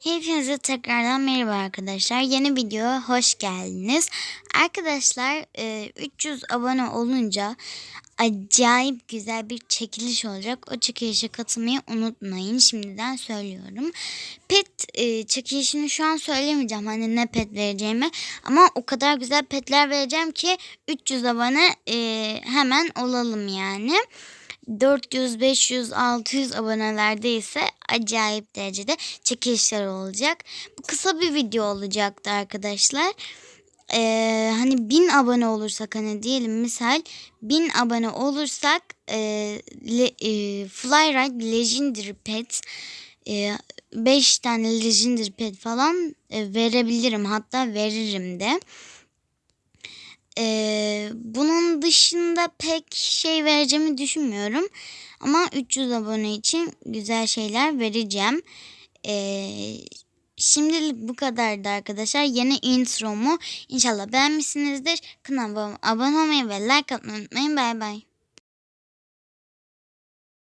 Hepinize tekrardan merhaba arkadaşlar. Yeni videoya hoş geldiniz. Arkadaşlar e, 300 abone olunca acayip güzel bir çekiliş olacak. O çekilişe katılmayı unutmayın. Şimdiden söylüyorum. Pet e, çekilişini şu an söylemeyeceğim. Hani ne pet vereceğimi. Ama o kadar güzel petler vereceğim ki 300 abone e, hemen olalım yani. 400, 500, 600 abonelerde ise acayip derecede çekilişler olacak. Bu kısa bir video olacaktı arkadaşlar. Ee, hani 1000 abone olursak hani diyelim misal 1000 abone olursak e, le, e, Flyride Legendary Pet 5 tane Legendary Pet falan e, verebilirim hatta veririm de. Ee, bunun dışında pek şey vereceğimi düşünmüyorum. Ama 300 abone için güzel şeyler vereceğim. Ee, şimdilik bu kadardı arkadaşlar. Yeni intromu inşallah beğenmişsinizdir. Kanalıma abone olmayı ve like atmayı unutmayın. Bay bay.